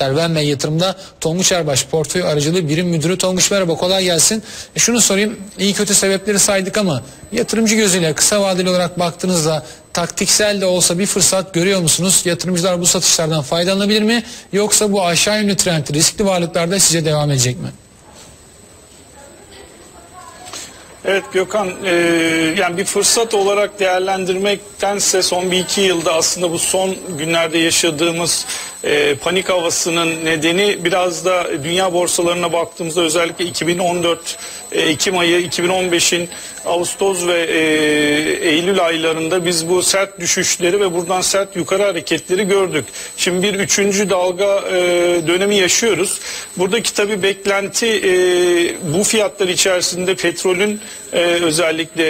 Ben ve yatırımda Tonguç Erbaş portföy aracılığı birim müdürü Tonguç merhaba kolay gelsin. E şunu sorayım iyi kötü sebepleri saydık ama yatırımcı gözüyle kısa vadeli olarak baktığınızda taktiksel de olsa bir fırsat görüyor musunuz? Yatırımcılar bu satışlardan faydalanabilir mi? Yoksa bu aşağı yönlü trend riskli varlıklarda size devam edecek mi? Evet Gökhan, e, yani bir fırsat olarak değerlendirmektense son bir iki yılda aslında bu son günlerde yaşadığımız e, panik havasının nedeni biraz da dünya borsalarına baktığımızda özellikle 2014 e, Ekim ayı 2015'in Ağustos ve e, Eylül aylarında biz bu sert düşüşleri ve buradan sert yukarı hareketleri gördük. Şimdi bir üçüncü dalga e, dönemi yaşıyoruz. Buradaki tabii beklenti e, bu fiyatlar içerisinde petrolün e, özellikle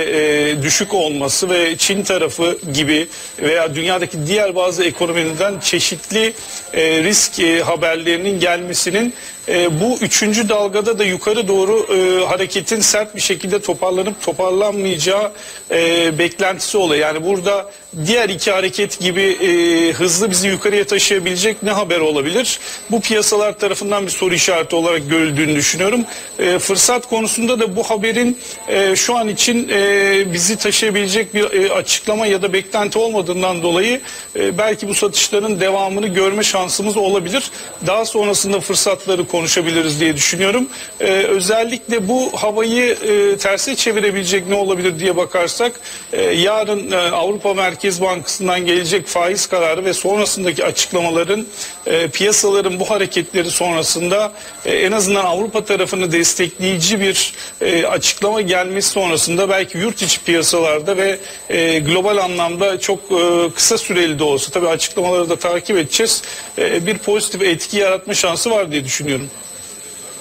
e, düşük olması ve Çin tarafı gibi veya dünyadaki diğer bazı ekonomilerden çeşitli e, risk e, haberlerinin gelmesinin e, bu üçüncü dalgada da yukarı doğru e, hareketin sert bir şekilde toparlanıp toparlanmayacağı e, beklentisi oluyor. Yani burada diğer iki hareket gibi e, hızlı bizi yukarıya taşıyabilecek ne haber olabilir? Bu piyasalar tarafından bir soru işareti olarak görüldüğünü düşünüyorum. E, fırsat konusunda da bu haberin e, şu an için e, bizi taşıyabilecek bir e, açıklama ya da beklenti olmadığından dolayı e, belki bu satışların devamını görme şansımız olabilir. Daha sonrasında fırsatları konuşabiliriz diye düşünüyorum. E, özellikle bu havayı e, terse çevirebilecek ne olabilir diye bakarsak e, yarın e, Avrupa Merkez Bankası'ndan gelecek faiz kararı ve sonrasındaki açıklamaların e, piyasaların bu hareketleri sonrasında e, en azından Avrupa tarafını destekleyici bir e, açıklama gelmesi sonrasında belki yurt içi piyasalarda ve e, global anlamda çok e, kısa süreli de olsa tabii açıklamaları da takip edeceğiz. E, bir pozitif etki yaratma şansı var diye düşünüyorum.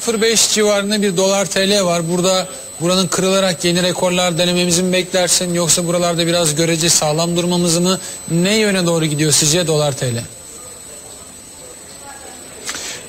0.5 civarında bir dolar TL var. Burada buranın kırılarak yeni rekorlar denememizi mi beklersin yoksa buralarda biraz görece sağlam durmamızı mı? Ne yöne doğru gidiyor sizce dolar TL?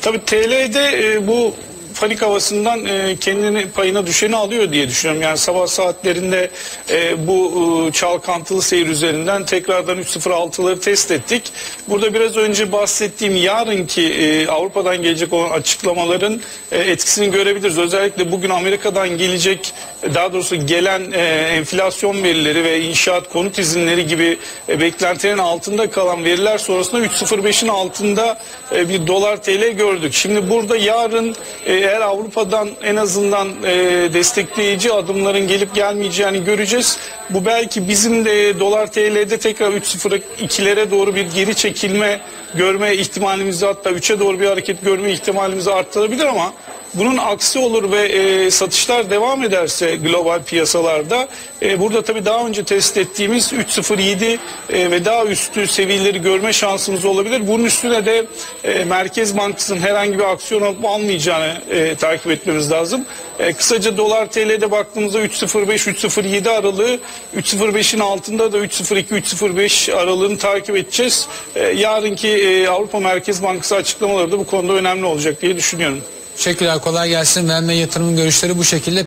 Tabii TL'de e, bu panik havasından e, kendini payına düşeni alıyor diye düşünüyorum. Yani sabah saatlerinde e, bu e, çalkantılı seyir üzerinden tekrardan 3.06'ları test ettik. Burada biraz önce bahsettiğim yarınki e, Avrupa'dan gelecek olan açıklamaların e, etkisini görebiliriz. Özellikle bugün Amerika'dan gelecek daha doğrusu gelen e, enflasyon verileri ve inşaat konut izinleri gibi e, beklentilerin altında kalan veriler sonrasında 3.05'in altında e, bir dolar TL gördük. Şimdi burada yarın e, eğer Avrupa'dan en azından e, destekleyici adımların gelip gelmeyeceğini göreceğiz. Bu belki bizim de dolar TL'de tekrar 3.02'lere doğru bir geri çekilme görme ihtimalimizi hatta 3'e doğru bir hareket görme ihtimalimizi arttırabilir ama bunun aksi olur ve e, satışlar devam ederse global piyasalarda e, burada tabii daha önce test ettiğimiz 3.07 e, ve daha üstü seviyeleri görme şansımız olabilir. Bunun üstüne de e, Merkez Bankası'nın herhangi bir aksiyon alıp almayacağını e, takip etmemiz lazım. E, kısaca dolar TL'de baktığımızda 3.05-3.07 aralığı 3.05'in altında da 3.02-3.05 aralığını takip edeceğiz. E, yarınki e, Avrupa Merkez Bankası açıklamaları da bu konuda önemli olacak diye düşünüyorum. Teşekkürler kolay gelsin. Ben ve yatırımın görüşleri bu şekilde.